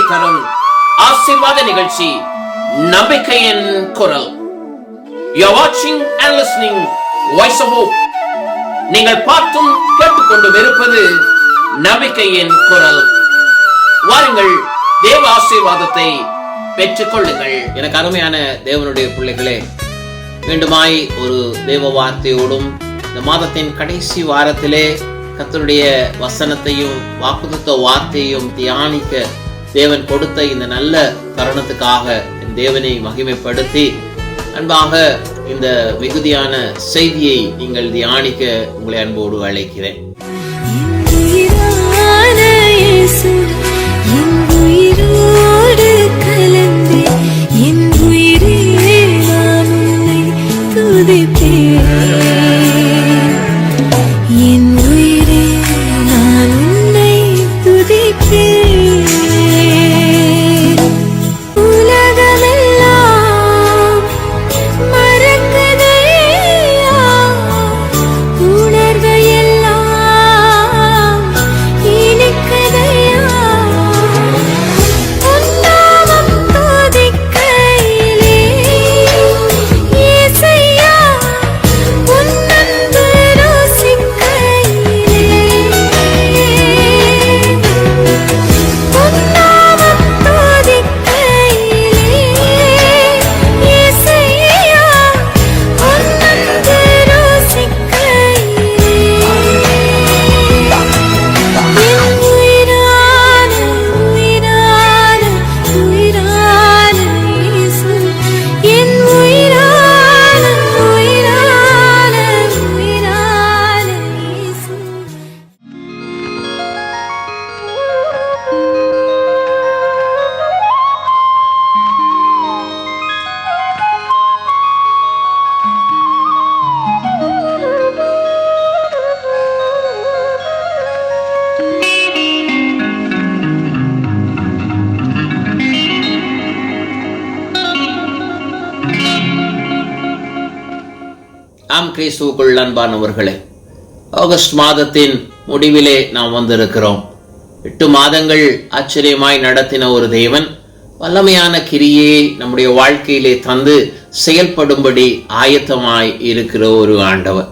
வார்த்தைகளை தரும் ஆசீர்வாத நிகழ்ச்சி நம்பிக்கையின் குரல். You're watching and listening Voice of Hope. நீங்கள் பார்த்தும் கேட்டுக்கொண்டும் இருப்பது நம்பிக்கையின் குரல். வாருங்கள் தேவ ஆசீர்வாதத்தை பெற்றுக் கொள்ளுங்கள் எனக்கு அருமையான தேவனுடைய பிள்ளைகளே மீண்டுமாய் ஒரு தேவ வார்த்தையோடும் இந்த மாதத்தின் கடைசி வாரத்திலே கத்தருடைய வசனத்தையும் வாக்குத்த வார்த்தையும் தியானிக்க தேவன் கொடுத்த இந்த நல்ல தருணத்துக்காக என் தேவனை மகிமைப்படுத்தி அன்பாக இந்த மிகுதியான செய்தியை நீங்கள் தியானிக்க உங்களை அன்போடு அழைக்கிறேன். கிறிஸ்துவுக்குள் அன்பானவர்களே ஆகஸ்ட் மாதத்தின் முடிவிலே நாம் வந்திருக்கிறோம். எட்டு மாதங்கள் ஆச்சரியமாய் நடத்தின ஒரு தேவன் வல்லமையான கிரியை நம்முடைய வாழ்க்கையிலே தந்து செயல்படும்படி ஆயத்தமாய் இருக்கிற ஒரு ஆண்டவர்.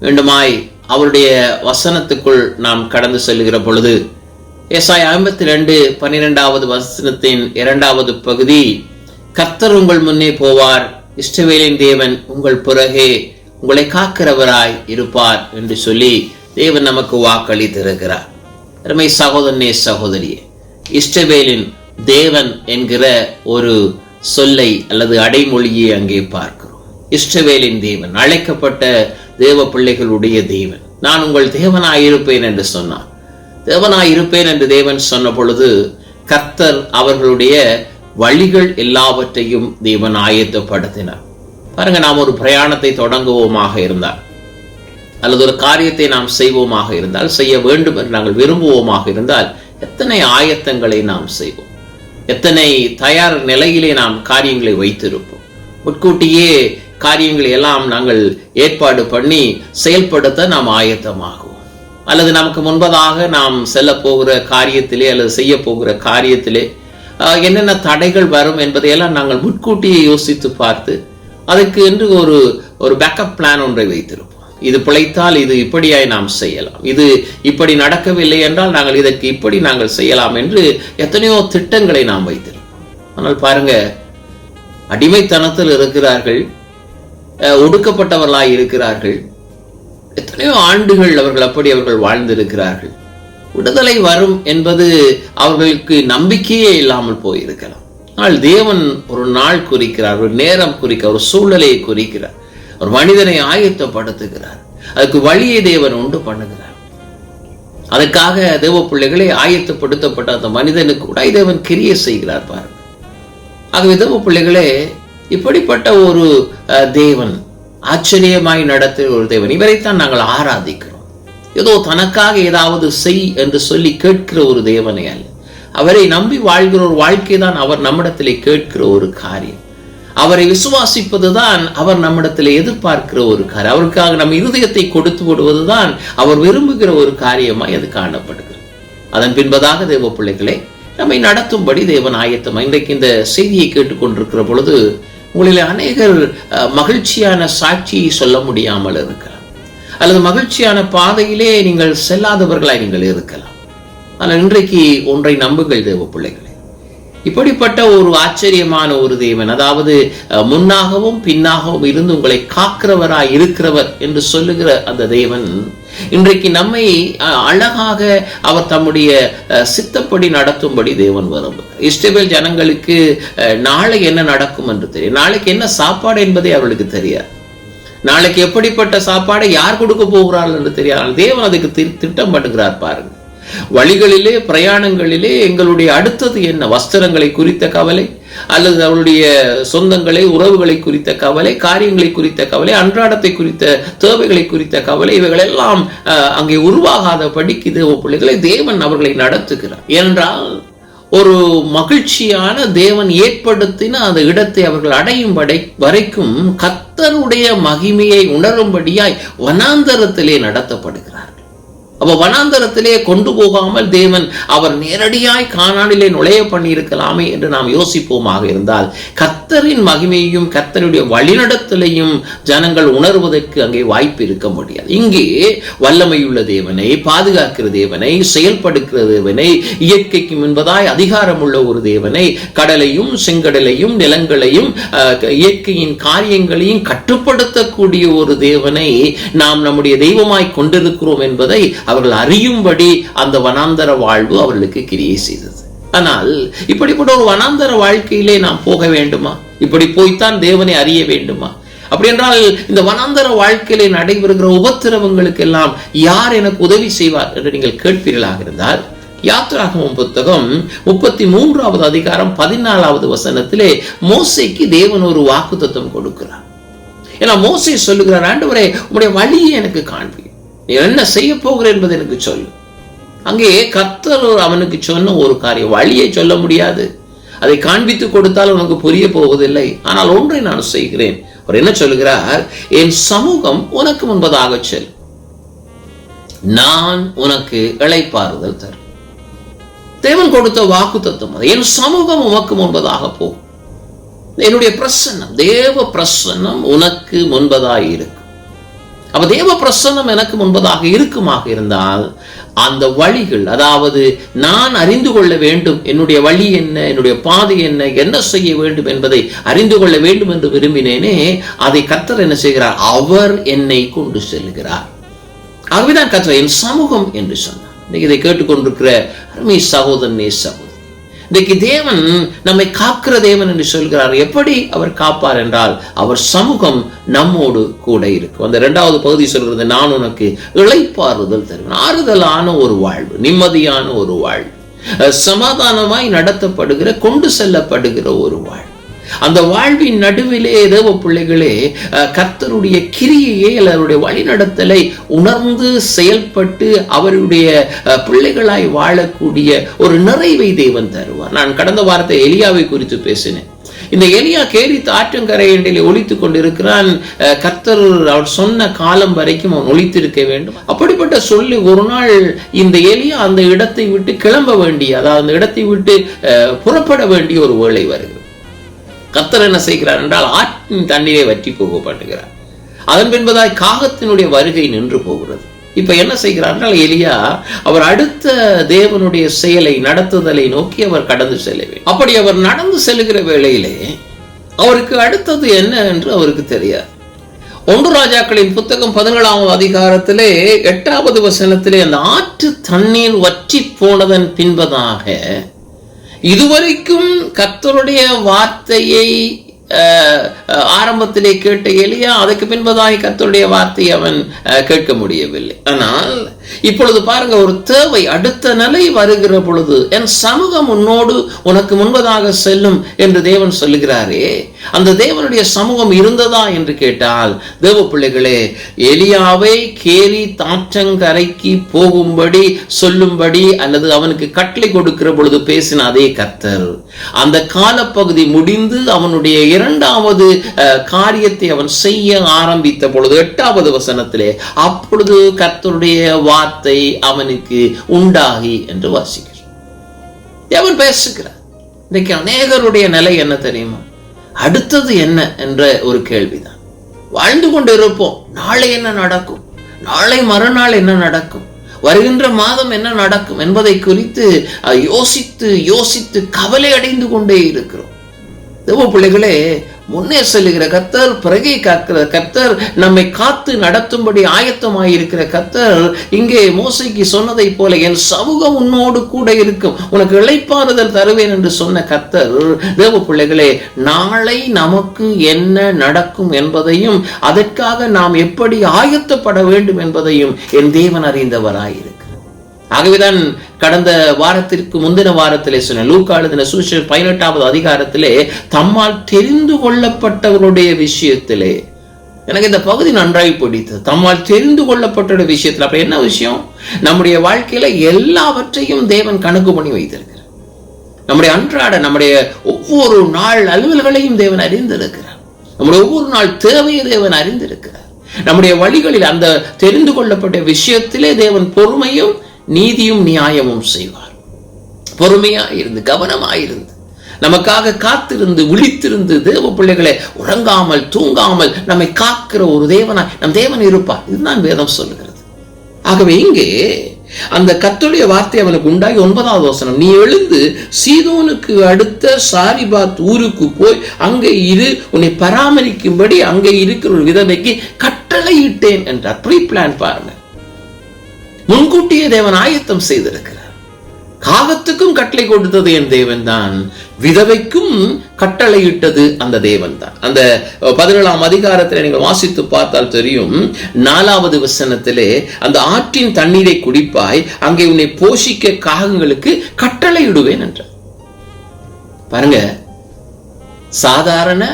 மீண்டுமாய் அவருடைய வசனத்துக்குள் நாம் கடந்து செல்கிற பொழுது ஏசாய் ஐம்பத்தி ரெண்டு பன்னிரெண்டாவது வசனத்தின் இரண்டாவது பகுதி கர்த்தர் உங்கள் முன்னே போவார் இஷ்டவேலின் தேவன் உங்கள் பிறகே உங்களை காக்கிறவராய் இருப்பார் என்று சொல்லி தேவன் நமக்கு வாக்களித்திருக்கிறார். அருமை சகோதரனே சகோதரியே இஷ்டவேலின் தேவன் என்கிற ஒரு சொல்லை அல்லது அடைமொழியை அங்கே பார்க்கிறோம். இஷ்டவேலின் தேவன் அழைக்கப்பட்ட தேவ பிள்ளைகளுடைய தேவன். நான் உங்கள் தேவனாயிருப்பேன் என்று சொன்னான் தேவனாய் இருப்பேன் என்று தேவன் சொன்ன பொழுது கர்த்தர் அவர்களுடைய வழிகள் எல்லாவற்றையும் தேவன் ஆயத்தப்படுத்தினார். பாருங்க நாம் ஒரு பிரயாணத்தை தொடங்குவோமாக இருந்தால் அல்லது ஒரு காரியத்தை நாம் செய்வோமாக இருந்தால் செய்ய வேண்டும் என்று நாங்கள் விரும்புவோமாக இருந்தால் எத்தனை ஆயத்தங்களை நாம் செய்வோம்? எத்தனை தயார் நிலையிலே நாம் காரியங்களை வைத்திருப்போம்? முட்கூட்டியே காரியங்களை எல்லாம் நாங்கள் ஏற்பாடு பண்ணி செயல்படுத்த நாம் ஆயத்தமாகுவோம். அல்லது நமக்கு முன்பதாக நாம் செல்ல போகிற காரியத்திலே அல்லது செய்ய போகிற காரியத்திலே ஆஹ், என்னென்ன தடைகள் வரும் என்பதையெல்லாம் நாங்கள் முன்கூட்டியே யோசித்து பார்த்து அதுக்கு என்று ஒரு ஒரு பேக்கப் பிளான் ஒன்றை வைத்திருப்போம். இது பிழைத்தால் இது இப்படியாய் நாம் செய்யலாம். இது இப்படி நடக்கவில்லை என்றால் நாங்கள் இதற்கு இப்படி நாங்கள் செய்யலாம் என்று எத்தனையோ திட்டங்களை நாம் வைத்திருப்போம். ஆனால் பாருங்க அடிமைத்தனத்தில் இருக்கிறார்கள் அஹ், ஒடுக்கப்பட்டவர்களாய் இருக்கிறார்கள். எத்தனையோ ஆண்டுகள் அவர்கள் அப்படி அவர்கள் வாழ்ந்திருக்கிறார்கள். விடுதலை வரும் என்பது அவர்களுக்கு நம்பிக்கையே இல்லாமல் போயிருக்கலாம். ஆனால் தேவன் ஒரு நாள் குறிக்கிறார் ஒரு நேரம் குறிக்கிறார் ஒரு சூழ்நிலையை குறிக்கிறார். ஒரு மனிதனை ஆயத்தப்படுத்துகிறார். அதுக்கு வழியை தேவன் உண்டு பண்ணுகிறார். அதுக்காக தேவ பிள்ளைகளை ஆயத்தப்படுத்தப்பட்ட அந்த மனிதனுக்கு கூட தேவன் கிரிய செய்கிறார் பாருங்க. ஆகவே தேவ பிள்ளைகளே இப்படிப்பட்ட ஒரு அஹ், தேவன் ஆச்சரியமாய் நடத்துகிற ஒரு தேவன் இவரைத்தான் நாங்கள் ஆராதிக்கிறோம். ஏதோ தனக்காக ஏதாவது செய் என்று சொல்லி கேட்கிற ஒரு தேவனை அல்ல. அவரை நம்பி வாழ்கிற ஒரு வாழ்க்கை தான் அவர் நம்மிடத்திலே கேட்கிற ஒரு காரியம். அவரை விசுவாசிப்பதுதான் அவர் நம்மிடத்தில் எதிர்பார்க்கிற ஒரு காரியம். அவருக்காக நம் இருதயத்தை கொடுத்து விடுவதுதான் அவர் விரும்புகிற ஒரு காரியமாய் அது காணப்படுகிறது. அதன் பின்பதாக தேவ பிள்ளைகளே நம்மை நடத்தும்படி தேவன் ஆயத்தம் இன்றைக்கு இந்த செய்தியை கேட்டுக்கொண்டிருக்கிற பொழுது உங்களில் அநேகர் மகிழ்ச்சியான சாட்சியை சொல்ல முடியாமல் இருக்கலாம். அல்லது மகிழ்ச்சியான பாதையிலே நீங்கள் செல்லாதவர்களாய் நீங்கள் இருக்கலாம். ஆனால் இன்றைக்கு ஒன்றை நம்புங்கள் தேவ பிள்ளைகளே. இப்படிப்பட்ட ஒரு ஆச்சரியமான ஒரு தேவன் அதாவது அஹ், முன்னாகவும் பின்னாகவும் இருந்து உங்களை காக்கிறவராய் இருக்கிறவர் என்று சொல்லுகிற அந்த தேவன் இன்றைக்கு நம்மை அஹ், அழகாக அவர் தம்முடைய அஹ், சித்தப்படி நடத்தும்படி தேவன் விரும்புகிறார் இஸ்ரவேல் ஜனங்களுக்கு அஹ், நாளை என்ன நடக்கும் என்று தெரியும். நாளைக்கு என்ன சாப்பாடு என்பதே அவர்களுக்கு தெரியாது. நாளைக்கு எப்படிப்பட்ட சாப்பாடை யார் கொடுக்க போகிறார்கள் என்று தெரியாது. தேவன் அதுக்கு தி- திட்டம் பண்ணுகிறார் பாருங்க வழிகளிலே பிரயாணங்களிலே எங்களுடைய அடுத்தது என்ன? வஸ்திரங்களை குறித்த கவலை அல்லது அவருடைய சொந்தங்களை உறவுகளை குறித்த கவலை காரியங்களை குறித்த கவலை அன்றாடத்தை குறித்த தேவைகளை குறித்த கவலை இவைகள் எல்லாம் அங்கே உருவாகாத படிக்கு தேவ பிள்ளைகளை தேவன் அவர்களை நடத்துகிறார். என்றால் ஒரு மகிழ்ச்சியான தேவன் ஏற்படுத்தின அந்த இடத்தை அவர்கள் அடையும் வடை வரைக்கும் கத்தருடைய மகிமையை உணரும்படியாய் வனாந்தரத்திலே நடத்தப்படுகிறார். அப்ப வனாந்தரத்திலே கொண்டு போகாமல் தேவன் அவர் நேரடியாய் காணானிலே நுழைய பண்ணியிருக்கலாமே என்று நாம் யோசிப்போமாக இருந்தால் கத் கர்த்தரின் மகிமையையும் கர்த்தருடைய வழிநடத்தலையும் ஜனங்கள் உணர்வதற்கு அங்கே வாய்ப்பு இருக்க முடியாது. இங்கே வல்லமையுள்ள தேவனை பாதுகாக்கிற தேவனை செயல்படுக்கிற தேவனை இயற்கைக்கு முன்பதாய் அதிகாரமுள்ள ஒரு தேவனை கடலையும் செங்கடலையும் நிலங்களையும் அஹ், இயற்கையின் காரியங்களையும் கட்டுப்படுத்தக்கூடிய ஒரு தேவனை நாம் நம்முடைய தெய்வமாய் கொண்டிருக்கிறோம் என்பதை அவர்கள் அறியும்படி அந்த வனாந்தர வாழ்வு அவர்களுக்கு கிரியை செய்தது. ஆனால் இப்படிப்பட்ட ஒரு வனாந்தர வாழ்க்கையிலே நாம் போக வேண்டுமா? இப்படி போய்த்தான் தேவனை அறிய வேண்டுமா? அப்படி என்றால் இந்த வனாந்தர வாழ்க்கையிலே நடைபெறுகிற உபத்திரவங்களுக்கு எல்லாம் யார் எனக்கு உதவி செய்வார் என்று நீங்கள் கேட்பீர்களாக இருந்தால் யாத்ராகமம் புத்தகம் முப்பத்தி மூன்றாவது அதிகாரம் பதினாலாவது வசனத்திலே மோசைக்கு தேவன் ஒரு வாக்கு தத்துவம் கொடுக்கிறார். ஏன்னா மோசை சொல்லுகிறார் ஆண்டவரே உங்களுடைய வழியை எனக்கு காண்பி நீ என்ன செய்ய போகிற என்பது எனக்கு சொல்லு. அங்கே கத்தர் அவனுக்கு சொன்ன ஒரு காரியம். வழியை சொல்ல முடியாது. அதை காண்பித்து கொடுத்தால் உனக்கு புரிய போவதில்லை. ஆனால் ஒன்றை நான் செய்கிறேன். அவர் என்ன சொல்கிறார் என் சமூகம் உனக்கு முன்பதாக செல். நான் உனக்கு இழைப்பாறுதல் தரும். தேவன் கொடுத்த வாக்கு தத்துவம் என் சமூகம் உனக்கு முன்பதாக போ. என்னுடைய பிரசன்னம் தேவ பிரசன்னம் உனக்கு முன்பதாக இருக்கும். அப்ப தேவ பிரசன்னம் எனக்கு முன்பதாக இருக்குமாக இருந்தால் அந்த வழிகள் அதாவது நான் அறிந்து கொள்ள வேண்டும் என்னுடைய வழி என்ன என்னுடைய பாதை என்ன என்ன செய்ய வேண்டும் என்பதை அறிந்து கொள்ள வேண்டும் என்று விரும்பினேனே அதை கத்தர் என்ன செய்கிறார்? அவர் என்னை கொண்டு செல்கிறார். ஆகவேதான் கத்தர் என் சமூகம் என்று சொன்னார். இன்னைக்கு இதை கேட்டுக்கொண்டிருக்கிற அருமை சகோதரனே சகோதரன் இன்றைக்கு தேவன் நம்மை காக்கிற தேவன் என்று சொல்கிறார். எப்படி அவர் காப்பார் என்றால் அவர் சமூகம் நம்மோடு கூட இருக்கும். அந்த இரண்டாவது பகுதி சொல்கிறது நான் உனக்கு இளைப்பாறுதல் தருவேன். ஆறுதலான ஒரு வாழ்வு நிம்மதியான ஒரு வாழ்வு சமாதானமாய் நடத்தப்படுகிற கொண்டு செல்லப்படுகிற ஒரு வாழ்வு. அந்த வாழ்வின் நடுவிலே தேவ பிள்ளைகளே கர்த்தருடைய கிரியையை அவருடைய வழிநடத்தலை உணர்ந்து செயல்பட்டு அவருடைய பிள்ளைகளாய் வாழக்கூடிய ஒரு நிறைவை தேவன் தருவார். நான் கடந்த வாரத்தை எலியாவை குறித்து பேசினேன். இந்த எலியா கேரித்து ஆற்றங்கரையிலே ஒழித்துக் கொண்டிருக்கிறான். அஹ், கர்த்தர் அவர் சொன்ன காலம் வரைக்கும் அவன் ஒழித்திருக்க வேண்டும். அப்படிப்பட்ட சொல்லி ஒரு நாள் இந்த எலியா அந்த இடத்தை விட்டு கிளம்ப வேண்டிய அதாவது அந்த இடத்தை விட்டு அஹ், புறப்பட வேண்டிய ஒரு வேலை வருது. கத்தர் என்ன செய்கிறார் என்றால் ஆற்றின் தண்ணீரை வற்றி போக பண்ணுகிறார் அதன் பின்பதாய் காகத்தினுடைய வருகை நின்று போகிறது. இப்ப என்ன செய்கிறார் என்றால் எலியா அவர் அடுத்த தேவனுடைய செயலை நடத்துதலை நோக்கி அவர் கடந்து செல்ல வேண்டும். அப்படி அவர் நடந்து செல்லுகிற வேளையிலே அவருக்கு அடுத்தது என்ன என்று அவருக்கு தெரியாது. ஒன்று ராஜாக்களின் புத்தகம் பதினேழாம் அதிகாரத்திலே எட்டாவது வசனத்திலே அந்த ஆற்று தண்ணீர் வற்றி போனதன் பின்பதாக இதுவரைக்கும் கத்தருடைய வார்த்தையை அஹ், அஹ், ஆரம்பத்திலே கேட்ட எலியா அதுக்கு பின்பதாக கத்தருடைய வார்த்தையை அவன் அஹ், கேட்க முடியவில்லை. ஆனால் இப்பொழுது பாருங்க ஒரு தேவை அடுத்த நிலை வருகிற பொழுது என் சமூகம் உன்னோடு உனக்கு முன்பதாக செல்லும் என்று தேவன் சொல்லுகிறாரே. அந்த தேவனுடைய சமூகம் இருந்ததா என்று கேட்டால் தேவ பிள்ளைகளே எலியாவை கேரி தாற்றங்கரைக்கு போகும்படி சொல்லும்படி அல்லது அவனுக்கு கட்டளை கொடுக்கிற பொழுது பேசின அதே கர்த்தர். அந்த காலப்பகுதி முடிந்து அவனுடைய இரண்டாவது காரியத்தை அவன் செய்ய ஆரம்பித்த பொழுது எட்டாவது வசனத்திலே அப்பொழுது கர்த்தருடைய வார்த்தை அவனுக்கு உண்டாகி என்று வாசிக்கிறார் தேவன் பேசுகிறார். இன்றைக்கு அநேகருடைய நிலை என்ன தெரியுமா? அடுத்தது என்ன என்ற ஒரு கேள்விதான். வாழ்ந்து கொண்டு இருப்போம் நாளை என்ன நடக்கும்? நாளை மறுநாள் என்ன நடக்கும்? வருகின்ற மாதம் என்ன நடக்கும் என்பதை குறித்து யோசித்து யோசித்து கவலை அடைந்து கொண்டே இருக்கிறோம். தேவ பிள்ளைகளே முன்னே செல்லுகிற கத்தர் பிறகை காக்கிற கத்தர் நம்மை காத்து நடத்தும்படி ஆயத்தமாயிருக்கிற கத்தர் இங்கே மோசைக்கு சொன்னதைப் போல என் சமூகம் உன்னோடு கூட இருக்கும். உனக்கு இழைப்பாறுதல் தருவேன் என்று சொன்ன கத்தர் தேவ பிள்ளைகளே நாளை நமக்கு என்ன நடக்கும் என்பதையும் அதற்காக நாம் எப்படி ஆயத்தப்பட வேண்டும் என்பதையும் என் தேவன் அறிந்தவராயிருக்கிறார் ஆகவேதான் கடந்த வாரத்திற்கு முந்தின வாரத்திலே சொன்ன லூக்கா சுவிசேஷம் பதினெட்டாவது அதிகாரத்திலே தம்மால் தெரிந்து கொள்ளப்பட்டவருடைய விஷயத்திலே. எனக்கு இந்த பகுதி நன்றாய் பிடித்தது. தம்மால் தெரிந்து கொள்ளப்பட்ட விஷயத்துல. அப்ப என்ன விஷயம்? நம்முடைய வாழ்க்கையில எல்லாவற்றையும் தேவன் கணக்கு பண்ணி வைத்திருக்கிறார். நம்முடைய அன்றாட நம்முடைய ஒவ்வொரு நாள் அலுவல்களையும் தேவன் அறிந்திருக்கிறார். நம்முடைய ஒவ்வொரு நாள் தேவையை தேவன் அறிந்திருக்கிறார். நம்முடைய வழிகளில் அந்த தெரிந்து கொள்ளப்பட்ட விஷயத்திலே தேவன் பொறுமையும் நீதியும் நியாயமும் செய்வார். பொறுமையா இருந்து கவனமாயிருந்து நமக்காக காத்திருந்து விழித்திருந்து தேவ பிள்ளைகளை உறங்காமல் தூங்காமல் நம்மை காக்கிற ஒரு தேவனாய் நம் தேவன் இருப்பார். இதுதான் வேதம் சொல்லுகிறது. ஆகவே இங்கே அந்த கர்த்தருடைய வார்த்தை அவனுக்கு உண்டாகி ஒன்பதாவது வசனம் நீ எழுந்து சீதோனுக்கு அடுத்த சாரிபாத் ஊருக்கு போய் அங்கே இரு உன்னை பராமரிக்கும்படி அங்கே இருக்கிற ஒரு விதவைக்கு கட்டளையிட்டேன் என்றார். ப்ரீ பிளான் பாருங்க. முன்கூட்டியே தேவன் ஆயத்தம் செய்திருக்கிறார். காகத்துக்கும் கட்டளை கொடுத்தது என் தேவன் தான் விதவைக்கும் கட்டளையிட்டது அந்த தேவன் தான் அந்த பதினேழாம் அதிகாரத்தில் நீங்கள் வாசித்து பார்த்தால் தெரியும். நாலாவது வசனத்திலே அந்த ஆற்றின் தண்ணீரை குடிப்பாய் அங்கே உன்னை போஷிக்க காகங்களுக்கு கட்டளையிடுவேன் என்றார். பாருங்க சாதாரண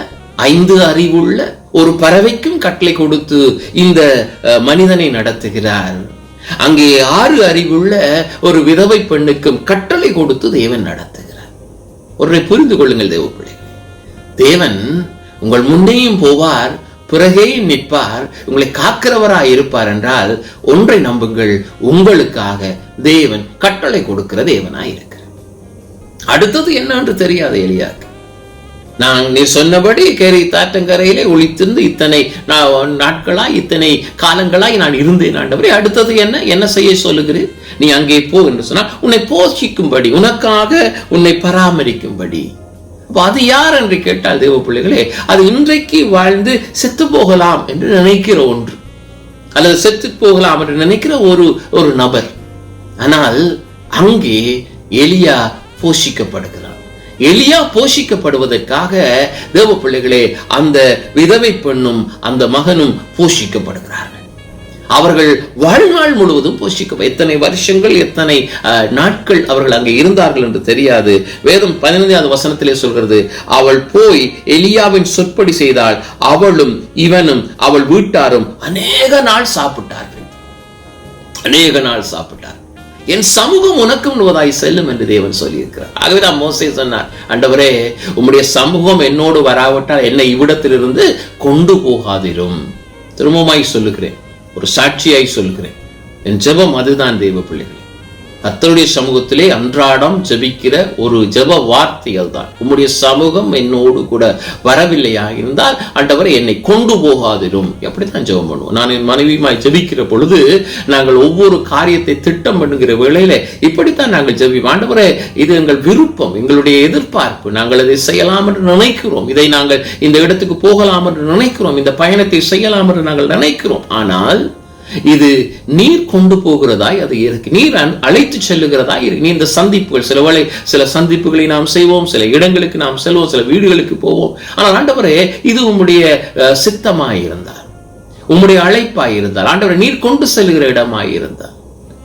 ஐந்து அறிவுள்ள ஒரு பறவைக்கும் கட்டளை கொடுத்து இந்த மனிதனை நடத்துகிறார். அங்கே ஆறு அறிவுள்ள ஒரு விதவை பெண்ணுக்கும் கட்டளை கொடுத்து தேவன் நடத்துகிறார். ஒன்றை புரிந்து கொள்ளுங்கள் தேவ தேவன் உங்கள் முன்னேயும் போவார் பிறகேயும் நிற்பார் உங்களை காக்கிறவராய் இருப்பார் என்றால் ஒன்றை நம்புங்கள் உங்களுக்காக தேவன் கட்டளை கொடுக்கிற தேவனாய் இருக்கிறார். அடுத்தது என்னன்னு தெரியாது எளியாக்கு நான் நீ சொன்னபடி கேரி தாற்றங்கரையிலே ஒழித்திருந்து இத்தனை நான் நாட்களாய் இத்தனை காலங்களாய் நான் இருந்தேன் ஆண்டவரே. அடுத்தது என்ன? என்ன செய்ய சொல்லுகிறேன் நீ அங்கே போ என்று சொன்னால் உன்னை போஷிக்கும்படி உனக்காக உன்னை பராமரிக்கும்படி. அப்ப அது யார் என்று கேட்டால் தேவ பிள்ளைகளே அது இன்றைக்கு வாழ்ந்து செத்து போகலாம் என்று நினைக்கிற ஒன்று. அல்லது செத்து போகலாம் என்று நினைக்கிற ஒரு ஒரு நபர். ஆனால் அங்கே எலியா போஷிக்கப்படுகிறார் எலியா போஷிக்கப்படுவதற்காக தேவ பிள்ளைகளே அந்த விதவை பெண்ணும் அந்த மகனும் போஷிக்கப்படுகிறார்கள். அவர்கள் வாழ்நாள் முழுவதும் போஷிக்க எத்தனை வருஷங்கள் எத்தனை நாட்கள் அவர்கள் அங்கே இருந்தார்கள் என்று தெரியாது. வேதம் பதினைந்தாவது வசனத்திலே சொல்கிறது அவள் போய் எலியாவின் சொற்படி செய்தால் அவளும் இவனும் அவள் வீட்டாரும் அநேக நாள் சாப்பிட்டார்கள். அநேக நாள் சாப்பிட்டார் என் சமூகம் உனக்கும் உண்வதாய் செல்லும் என்று தேவன் சொல்லியிருக்கிறார். ஆகவே தான் மோசே சொன்னார் அண்டவரே உம்முடைய சமூகம் என்னோடு வராவிட்டால் என்னை இவ்விடத்திலிருந்து கொண்டு போகாதிரும். திரும்பமாய் சொல்லுகிறேன் ஒரு சாட்சியாய் சொல்லுகிறேன். என் ஜெபம் அதுதான் தெய்வ பிள்ளைகள். கத்தருடைய சமூகத்திலே அன்றாடம் ஜெபிக்கிற ஒரு ஜெப வார்த்தைகள் தான். உம்முடைய சமூகம் என்னோடு கூட வரவில்லையா இருந்தால் ஆண்டவரை என்னை கொண்டு போகாதிரும். அப்படித்தான் ஜெபம் பண்ணுவோம். நான் என் மனைவியுமாய் ஜெபிக்கிற பொழுது நாங்கள் ஒவ்வொரு காரியத்தை திட்டம் பண்ணுகிற வேளையில இப்படித்தான் நாங்கள் ஜெபிப்போம். ஆண்டவரே இது எங்கள் விருப்பம் எங்களுடைய எதிர்பார்ப்பு. நாங்கள் இதை செய்யலாம் என்று நினைக்கிறோம். இதை நாங்கள் இந்த இடத்துக்கு போகலாம் என்று நினைக்கிறோம். இந்த பயணத்தை செய்யலாம் என்று நாங்கள் நினைக்கிறோம். ஆனால் இது நீர் கொண்டு போகிறதாய் அது இருக்கு. நீர் அழைத்து செல்லுகிறதாய் இருக்கு. நீ இந்த சந்திப்புகள் சில வேளை சில சந்திப்புகளை நாம் செய்வோம் சில இடங்களுக்கு நாம் செல்வோம் சில வீடுகளுக்கு போவோம். ஆனால் ஆண்டவரே இது உம்முடைய சித்தமாய் இருந்தார் உம்முடைய அழைப்பாய் இருந்தார் ஆண்டவரை நீர் கொண்டு செல்கிற இடமாய் இருந்தார்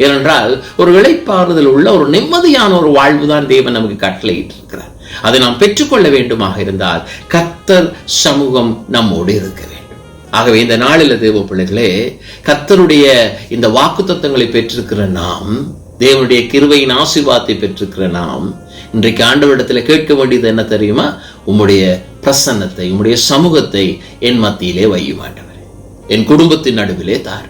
ஏனென்றால் ஒரு இழைப்பாறுதல் உள்ள ஒரு நிம்மதியான ஒரு வாழ்வு தான் தேவன் நமக்கு கட்டளையிட்டு இருக்கிறார் அதை நாம் பெற்றுக்கொள்ள வேண்டுமாக இருந்தால் கத்தர் சமூகம் நம்மோடு இருக்க ஆகவே இந்த நாளில் தேவ பிள்ளைகளே கத்தருடைய இந்த வாக்குத்தத்தங்களை பெற்றிருக்கிற நாம் தேவனுடைய கிருவையின் ஆசீர்வாதத்தை பெற்றிருக்கிற நாம் இன்றைக்கு ஆண்டவரிடத்தில் கேட்க வேண்டியது என்ன தெரியுமா? உம்முடைய பிரசன்னத்தை உம்முடைய சமூகத்தை என் மத்தியிலே வையும் ஆண்டவரே. என் குடும்பத்தின் நடுவிலே தார்.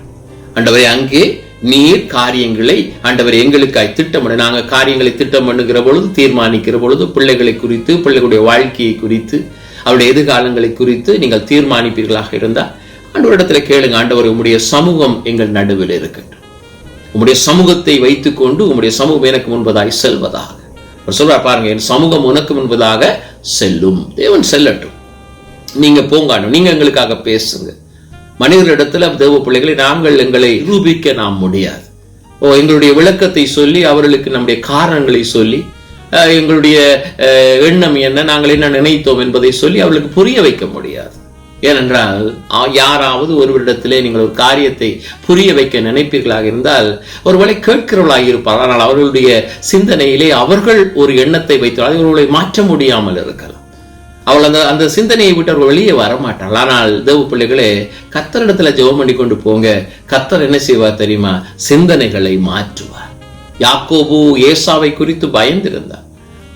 ஆண்டவரே அங்கே நீர் காரியங்களை ஆண்டவர் எங்களுக்காய் திட்டமிட நாங்க காரியங்களை திட்டம் பண்ணுகிற பொழுது தீர்மானிக்கிற பொழுது பிள்ளைகளை குறித்து பிள்ளைகளுடைய வாழ்க்கையை குறித்து அவருடைய எதிர்காலங்களை குறித்து நீங்கள் தீர்மானிப்பீர்களாக இருந்தால் ஆண்டவரிடத்துல கேளுங்க ஆண்டவர் உம்முடைய சமூகம் எங்கள் நடுவில் இருக்கட்டும் உம்முடைய சமூகத்தை வைத்துக்கொண்டு உம்முடைய சமூகம் எனக்கு முன்பதாய் செல்வதாக. அவர் சொல்றார் பாருங்க என் சமூகம் உனக்கு முன்பதாக செல்லும். தேவன் செல்லட்டும். நீங்க போங்காணும் நீங்க எங்களுக்காக பேசுங்க. மனிதர்களிடத்துல தேவ பிள்ளைகளை நாங்கள் எங்களை நிரூபிக்க நாம் முடியாது. ஓ எங்களுடைய விளக்கத்தை சொல்லி அவர்களுக்கு நம்முடைய காரணங்களை சொல்லி எங்களுடைய அஹ், எண்ணம் என்ன? நாங்கள் என்ன நினைத்தோம் என்பதை சொல்லி அவளுக்கு புரிய வைக்க முடியாது. ஏனென்றால் யாராவது யாராவது ஒருவரிடத்திலே நீங்கள் ஒரு காரியத்தை புரிய வைக்க நினைப்பீர்களாக இருந்தால் ஒருவேளை கேட்கிறவர்களாக இருப்பார் ஆனால் அவர்களுடைய சிந்தனையிலே அவர்கள் ஒரு எண்ணத்தை வைத்து அவர்களை மாற்ற முடியாமல் இருக்கலாம். அவள் அந்த அந்த சிந்தனையை விட்டு அவர்கள் வெளியே வர மாட்டாள். ஆனால் தேவ பிள்ளைகளே கத்தரிடத்துல ஜெபம் பண்ணி கொண்டு போங்க. கத்தர் என்ன செய்வார் தெரியுமா? சிந்தனைகளை மாற்றுவார். யாக்கோபு ஏசாவை குறித்து பயந்திருந்தார்.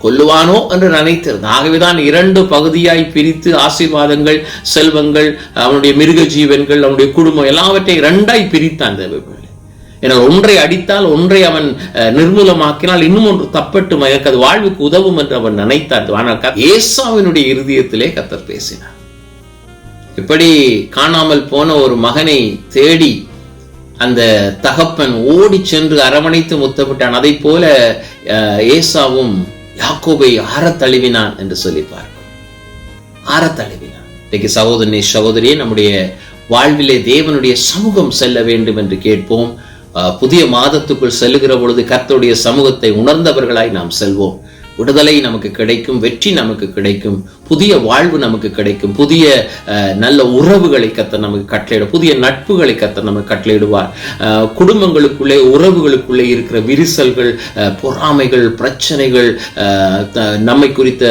கொல்லுவானோ என்று நினைத்திருந்தான் ஆகவேதான் இரண்டு பகுதியாய் பிரித்து ஆசீர்வாதங்கள் செல்வங்கள் அவனுடைய மிருக ஜீவன்கள் அவனுடைய குடும்பம் எல்லாவற்றையும் இரண்டாய் பிரித்தான் தேவ பிள்ளை. ஒன்றை அடித்தால் ஒன்றை அவன் அஹ், நிர்மூலமாக்கினால் இன்னும் ஒன்று தப்பட்டு எனக்கு அது வாழ்வுக்கு உதவும் என்று அவன் நினைத்தான். ஆனால் ஏசாவினுடைய இருதயத்திலே கத்தர் பேசினார். இப்படி காணாமல் போன ஒரு மகனை தேடி அந்த தகப்பன் ஓடி சென்று அரவணைத்து முத்தமிட்டான். அதை போல ஏசாவும் யாக்கோபை ஆறத் தழுவினான் என்று சொல்லி பார்க்கும். ஆறத் தழுவினான் இன்னைக்கு சகோதரனே சகோதரியே நம்முடைய வாழ்விலே தேவனுடைய சமூகம் செல்ல வேண்டும் என்று கேட்போம். புதிய மாதத்துக்குள் செல்லுகிற பொழுது கர்த்தருடைய சமூகத்தை உணர்ந்தவர்களாய் நாம் செல்வோம். விடுதலை நமக்கு கிடைக்கும் வெற்றி நமக்கு கிடைக்கும் புதிய வாழ்வு நமக்கு கிடைக்கும் புதிய அஹ், நல்ல உறவுகளை கத்த நமக்கு கட்டளையிட புதிய நட்புகளை கத்த நமக்கு கட்டளையிடுவார். அஹ், குடும்பங்களுக்குள்ளே உறவுகளுக்குள்ளே இருக்கிற விரிசல்கள் அஹ், பொறாமைகள் பிரச்சனைகள் நம்மை குறித்த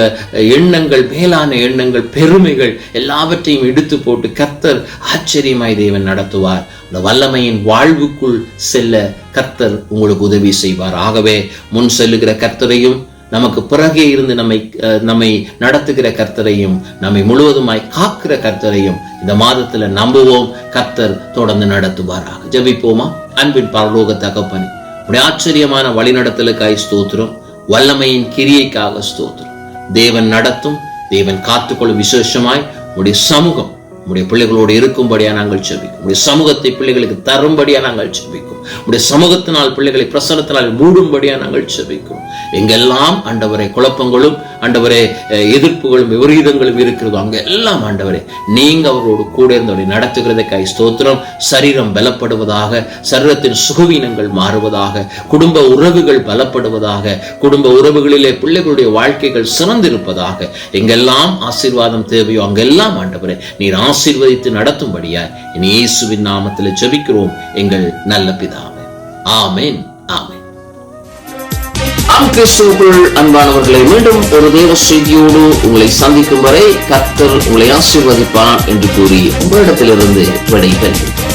எண்ணங்கள் மேலான எண்ணங்கள் பெருமைகள் எல்லாவற்றையும் எடுத்து போட்டு கர்த்தர் ஆச்சரியமாய் தேவன் நடத்துவார். அந்த வல்லமையின் வாழ்வுக்குள் செல்ல கர்த்தர் உங்களுக்கு உதவி செய்வார். ஆகவே முன் செல்லுகிற கர்த்தரையும் நமக்கு பிறகே இருந்து நம்மை நம்மை நடத்துகிற கர்த்தரையும் நம்மை முழுவதுமாய் காக்கிற கர்த்தரையும் இந்த மாதத்துல நம்புவோம். கர்த்தர் தொடர்ந்து நடத்துவாராக. ஜபிப்போமா? அன்பின் பரலோக தகப்பனே உடைய ஆச்சரியமான வழிநடத்தலுக்காய் ஸ்தோத்திரம் வல்லமையின் கிரியைக்காக ஸ்தோத்திரம். தேவன் நடத்தும் தேவன் காத்துக்கொள்ளும் விசேஷமாய் உடைய சமூகம் உடைய பிள்ளைகளோடு இருக்கும்படியா நாங்கள் செபிக்கும் உடைய சமூகத்தை பிள்ளைகளுக்கு தரும்படியா நாங்கள் செபிக்கும் உடைய சமூகத்தினால் பிள்ளைகளை பிரசனத்தினால் மூடும்படியா நாங்கள் செபிக்கும் எங்கெல்லாம் ஆண்டவரை குழப்பங்களும் ஆண்டவரே எதிர்ப்புகளும் விபரீதங்களும் இருக்கிறதோ அங்க எல்லாம் ஆண்டவரே நீங்க அவரோடு கூட இருந்தவரை நடத்துகிறதுக்காய் ஸ்தோத்திரம். சரீரம் பலப்படுவதாக சரீரத்தின் சுகவீனங்கள் மாறுவதாக குடும்ப உறவுகள் பலப்படுவதாக குடும்ப உறவுகளிலே பிள்ளைகளுடைய வாழ்க்கைகள் சிறந்திருப்பதாக எங்கெல்லாம் ஆசீர்வாதம் தேவையோ அங்கெல்லாம் ஆண்டவரே நீர் ஆசீர்வதித்து நடத்தும்படியா இனி இயேசுவின் நாமத்தில் ஜெபிக்கிறோம். எங்கள் நல்ல பிதாவே. ஆமேன். ஆமேன். ஆம் கிறிஸ்துவுக்குள் அன்பானவர்களை மீண்டும் ஒரு தேவ செய்தியோடு உங்களை சந்திக்கும் வரை கத்தர் உங்களை ஆசீர்வதிப்பார் என்று கூறி உங்களிடத்திலிருந்து விடைபெறுகிறேன்.